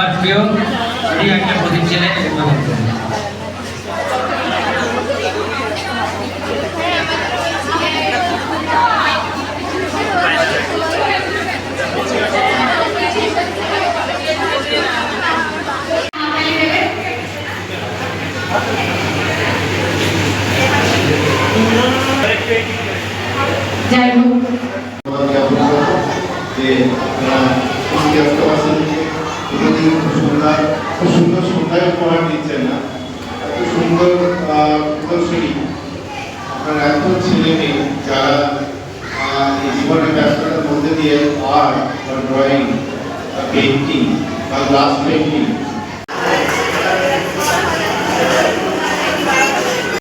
সবার প্রিয় এই একটা প্রদীপ জেলে উদ্বোধন করুন। যাই হোক সন্ধ্যা খুব সুন্দর সন্ধ্যায় উপহার দিচ্ছেন না। এত সুন্দর প্রদর্শনী আপনার এত ছেলে মেয়ে যারা আহ, এই জীবনে ব্যস্ততার মধ্যে দিয়ে আর্ট বা ড্রয়িং বা পেন্টিং বা গ্লাস পেন্টিং